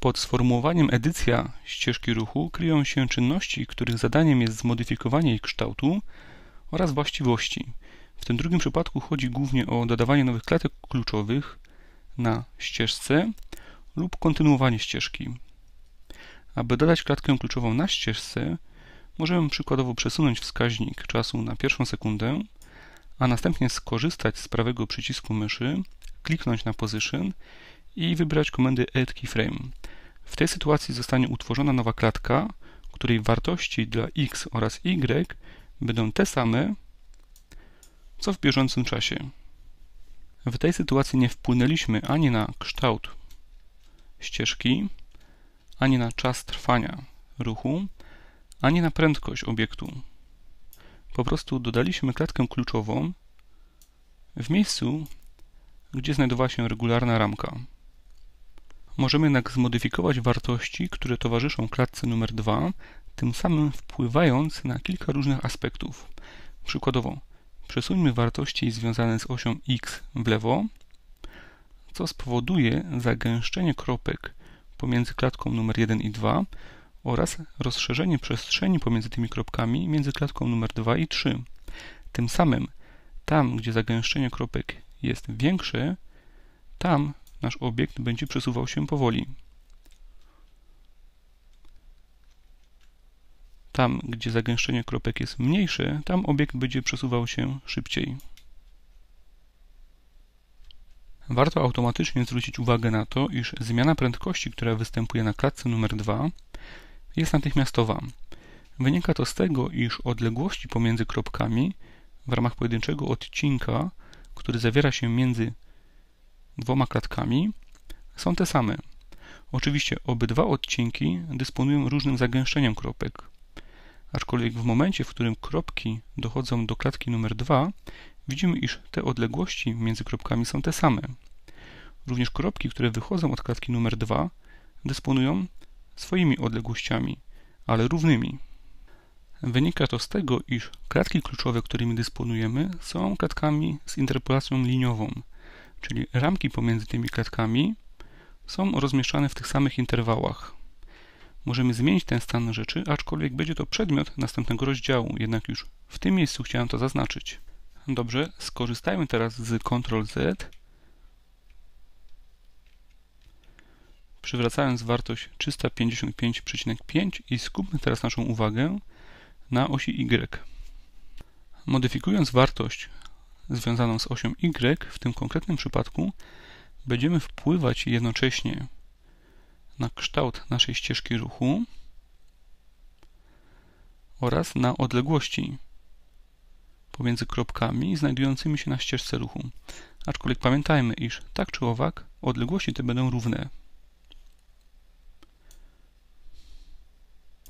Pod sformułowaniem edycja ścieżki ruchu kryją się czynności, których zadaniem jest zmodyfikowanie jej kształtu oraz właściwości. W tym drugim przypadku chodzi głównie o dodawanie nowych klatek kluczowych na ścieżce lub kontynuowanie ścieżki. Aby dodać klatkę kluczową na ścieżce, możemy przykładowo przesunąć wskaźnik czasu na pierwszą sekundę, a następnie skorzystać z prawego przycisku myszy, kliknąć na Position i wybrać komendy Add Keyframe. W tej sytuacji zostanie utworzona nowa klatka, której wartości dla x oraz y będą te same, co w bieżącym czasie. W tej sytuacji nie wpłynęliśmy ani na kształt ścieżki, ani na czas trwania ruchu, ani na prędkość obiektu. Po prostu dodaliśmy klatkę kluczową w miejscu, gdzie znajdowała się regularna ramka. Możemy jednak zmodyfikować wartości, które towarzyszą klatce numer 2, tym samym wpływając na kilka różnych aspektów. Przykładowo, przesuńmy wartości związane z osią x w lewo, co spowoduje zagęszczenie kropek pomiędzy klatką numer 1 i 2 oraz rozszerzenie przestrzeni pomiędzy tymi kropkami między klatką numer 2 i 3. Tym samym tam, gdzie zagęszczenie kropek jest większe, tam nasz obiekt będzie przesuwał się powoli. Tam, gdzie zagęszczenie kropek jest mniejsze, tam obiekt będzie przesuwał się szybciej. Warto automatycznie zwrócić uwagę na to, iż zmiana prędkości, która występuje na klatce numer 2 jest natychmiastowa. Wynika to z tego, iż odległości pomiędzy kropkami w ramach pojedynczego odcinka, który zawiera się między dwoma klatkami, są te same. Oczywiście obydwa odcinki dysponują różnym zagęszczeniem kropek. Aczkolwiek w momencie, w którym kropki dochodzą do klatki numer 2, widzimy, iż te odległości między kropkami są te same. Również kropki, które wychodzą od klatki numer 2, dysponują swoimi odległościami, ale równymi. Wynika to z tego, iż klatki kluczowe, którymi dysponujemy, są klatkami z interpolacją liniową, czyli ramki pomiędzy tymi klatkami są rozmieszczane w tych samych interwałach. Możemy zmienić ten stan rzeczy, aczkolwiek będzie to przedmiot następnego rozdziału, jednak już w tym miejscu chciałem to zaznaczyć. Dobrze, skorzystajmy teraz z Ctrl Z przywracając wartość 355,5 i skupmy teraz naszą uwagę na osi Y. Modyfikując wartość związaną z osią Y, w tym konkretnym przypadku będziemy wpływać jednocześnie na kształt naszej ścieżki ruchu oraz na odległości pomiędzy kropkami znajdującymi się na ścieżce ruchu. Aczkolwiek pamiętajmy, iż tak czy owak odległości te będą równe.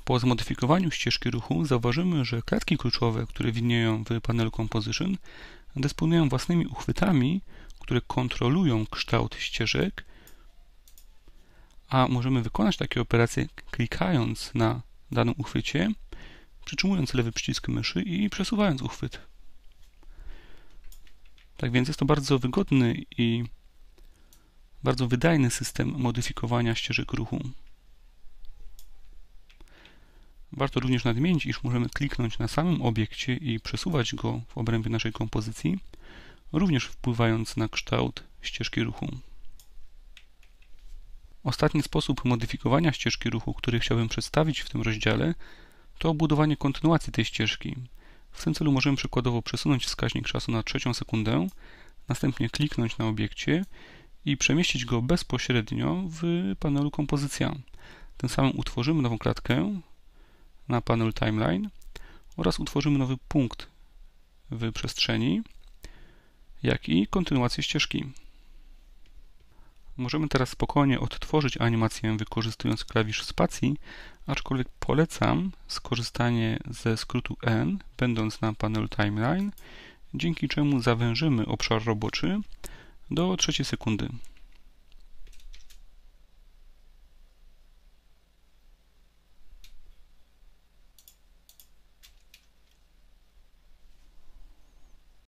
Po zmodyfikowaniu ścieżki ruchu zauważymy, że klatki kluczowe, które widnieją w panelu Composition, dysponują własnymi uchwytami, które kontrolują kształt ścieżek, a możemy wykonać takie operacje klikając na danym uchwycie, przytrzymując lewy przycisk myszy i przesuwając uchwyt. Tak więc jest to bardzo wygodny i bardzo wydajny system modyfikowania ścieżek ruchu. Warto również nadmienić, iż możemy kliknąć na samym obiekcie i przesuwać go w obrębie naszej kompozycji, również wpływając na kształt ścieżki ruchu. Ostatni sposób modyfikowania ścieżki ruchu, który chciałbym przedstawić w tym rozdziale, to budowanie kontynuacji tej ścieżki. W tym celu możemy przykładowo przesunąć wskaźnik czasu na trzecią sekundę, następnie kliknąć na obiekcie i przemieścić go bezpośrednio w panelu kompozycja. Tym samym utworzymy nową klatkę, na panel Timeline oraz utworzymy nowy punkt w przestrzeni, jak i kontynuację ścieżki. Możemy teraz spokojnie odtworzyć animację wykorzystując klawisz spacji, aczkolwiek polecam skorzystanie ze skrótu N, będąc na panel Timeline, dzięki czemu zawężymy obszar roboczy do trzeciej sekundy.